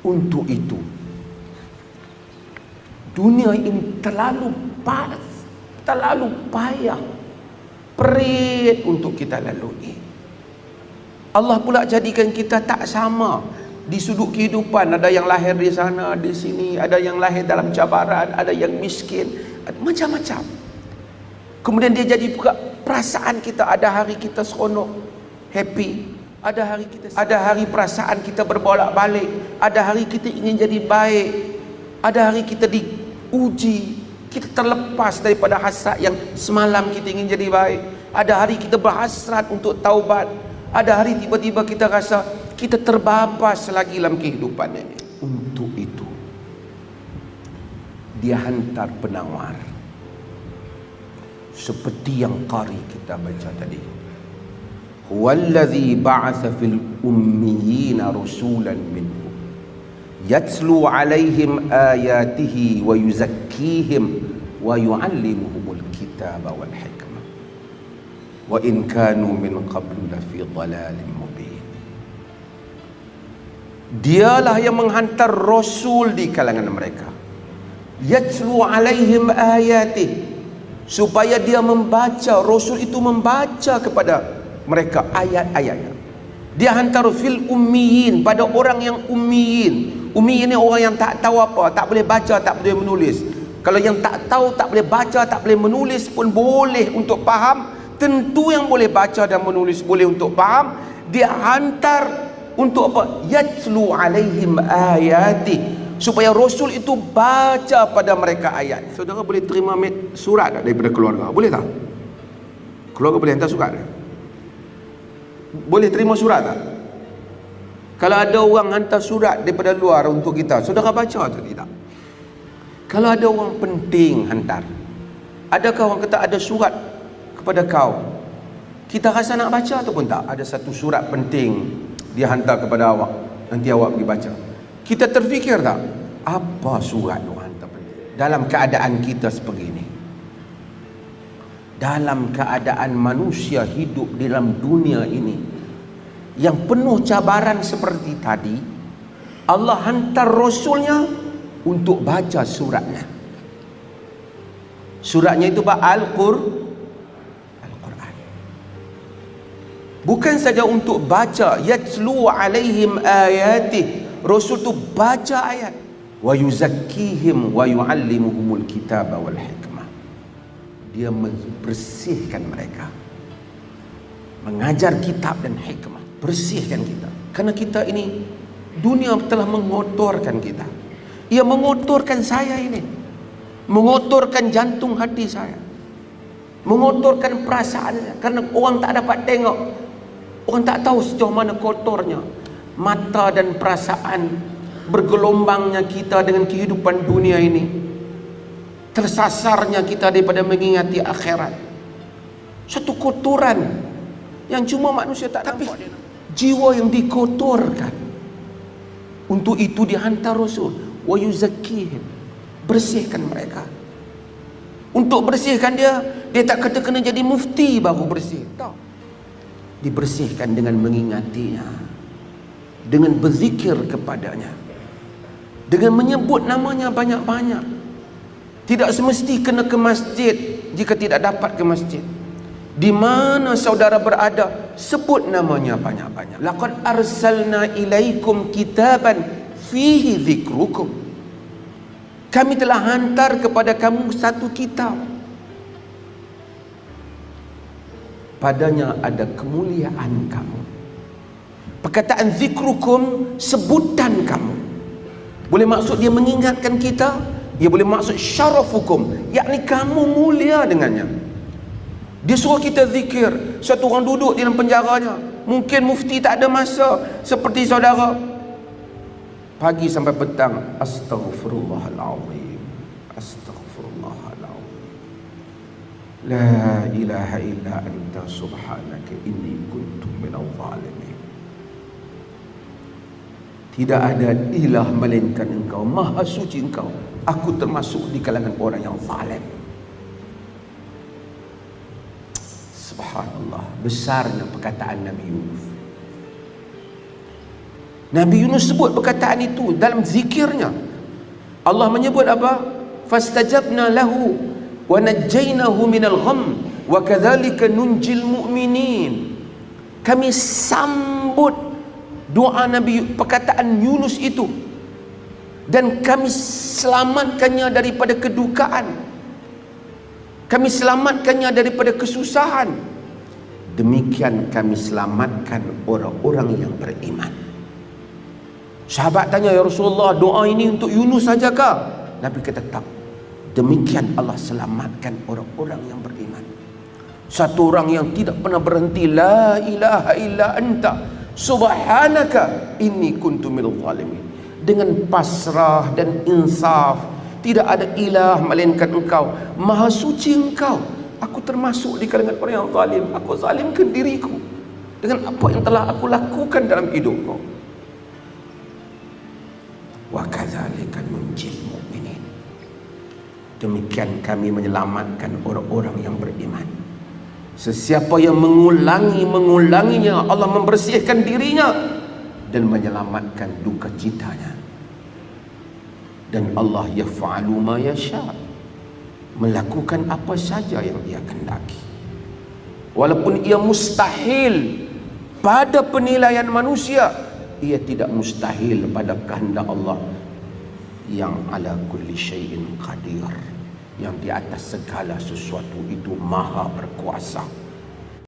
Untuk itu, dunia ini terlalu pas, terlalu payah, perit untuk kita lalui. Allah pula jadikan kita tak sama di sudut kehidupan. Ada yang lahir di sana, di sini, ada yang lahir dalam cabaran, ada yang miskin, macam-macam. Kemudian dia jadi pula perasaan kita ada hari kita seronok, happy, ada hari kita ada hari perasaan kita berbolak-balik, ada hari kita ingin jadi baik, ada hari kita diuji, kita terlepas daripada hasrat yang semalam kita ingin jadi baik. Ada hari kita berhasrat untuk taubat. Ada hari tiba-tiba kita rasa kita terbabas lagi dalam kehidupan ini. Untuk itu dia hantar penawar seperti yang qari kita baca tadi rasulan minhum yatslu alaihim ayatihi wa yuzakkihim wa yu'allimuhumul kitaba wal hikmah wa in kanu min qablu lafi dhalalin mubin Dialah yang menghantar rasul di kalangan mereka. Yatslu alaihim ayati supaya dia membaca rasul itu membaca kepada mereka ayat-ayatnya dia hantar fil ummiyin pada orang yang ummiyin. Ummiyin ni orang yang tak tahu apa tak boleh baca tak boleh menulis. Kalau yang tak tahu tak boleh baca tak boleh menulis pun boleh untuk faham. Tentu yang boleh baca dan menulis boleh untuk faham. Dia hantar untuk apa? Yatlu alaihim ayati. Supaya rasul itu baca pada mereka ayat. Saudara boleh terima surat tak daripada keluarga? Boleh tak? Keluarga boleh hantar surat tak boleh terima surat tak? Kalau ada orang hantar surat daripada luar untuk kita, saudara baca atau tidak? Kalau ada orang penting hantar, adakah orang kata ada surat kepada kau? Kita rasa nak baca ataupun tak? Ada satu surat penting dia hantar kepada awak, nanti awak pergi baca. Kita terfikir tak? Apa surat orang hantar penting? Dalam keadaan kita seperti ini dalam keadaan manusia hidup dalam dunia ini yang penuh cabaran seperti tadi Allah hantar rasulnya untuk baca suratnya. Suratnya itu Al-Qur Al-Quran. Bukan saja untuk baca yatlu alaihim ayatih. Rasul itu baca ayat. Wa yuzakkihim wa yuallimuhumul kitaba wal hikmah dia membersihkan mereka. Mengajar kitab dan hikmah. Bersihkan kita. Karena kita ini dunia telah mengotorkan kita. Ia mengotorkan saya ini. Mengotorkan jantung hati saya. Mengotorkan perasaan saya. Karena orang tak dapat tengok. Orang tak tahu sejauh mana kotornya. Mata dan perasaan bergelombangnya kita dengan kehidupan dunia ini tersasarnya kita daripada mengingati akhirat. Satu kotoran yang cuma manusia tak tapi jiwa yang dikotorkan. Untuk itu dihantar rasul. Wa yuzakkihim. Bersihkan mereka. Untuk bersihkan dia dia tak kata kena jadi mufti baru bersih. Tak. Dibersihkan dengan mengingatinya. Dengan berzikir kepadanya. Dengan menyebut namanya banyak-banyak tidak semesti kena ke masjid jika tidak dapat ke masjid. Di mana saudara berada, sebut namanya banyak-banyak. Laqad arsalna ilaikum kitaban fihi dzikrukum. Kami telah hantar kepada kamu satu kitab. Padanya ada kemuliaan kamu. Perkataan zikrukum sebutan kamu. Boleh maksud dia mengingatkan kita ia boleh maksud syaraf hukum. Yakni kamu mulia dengannya. Dia suruh kita zikir. Satu orang duduk di dalam penjaranya. Mungkin mufti tak ada masa. Seperti saudara. Pagi sampai petang. Astaghfirullahalazim. Astaghfirullahalazim. La ilaha illa anta subhanaka inni kuntu minal zalimin tidak ada ilah melainkan engkau maha suci engkau aku termasuk di kalangan orang yang zalim subhanallah besarnya perkataan Nabi Yunus Nabi Yunus sebut perkataan itu dalam zikirnya. Allah menyebut apa? Fastajabna lahu wa najjaynahu minal gham wa kadzalika nunjil mu'minin. Kami sambut doa Nabi perkataan Yunus itu dan kami selamatkannya daripada kedukaan. Kami selamatkannya daripada kesusahan. Demikian kami selamatkan orang-orang yang beriman. Sahabat tanya ya Rasulullah doa ini untuk Yunus sajakah? Nabi kata tak. Demikian Allah selamatkan orang-orang yang beriman. Satu orang yang tidak pernah berhenti la ilaha illa anta subhanaka inni kuntu zalimin. Dengan pasrah dan insaf tidak ada ilah melainkan engkau. Maha suci engkau. Aku termasuk di kalangan orang yang zalim. Aku zalimkan diriku dengan apa yang telah aku lakukan dalam hidupku. Wa kadzalika nunjil mu'minin. Demikian kami menyelamatkan orang-orang yang beriman sesiapa yang mengulangi mengulanginya Allah membersihkan dirinya dan menyelamatkan duka citanya dan Allah yaf'alu ma yasha. Melakukan apa saja yang ia kehendaki. Walaupun ia mustahil pada penilaian manusia ia tidak mustahil pada kehendak Allah. Yang ala kulli syai'in qadir yang di atas segala sesuatu itu maha berkuasa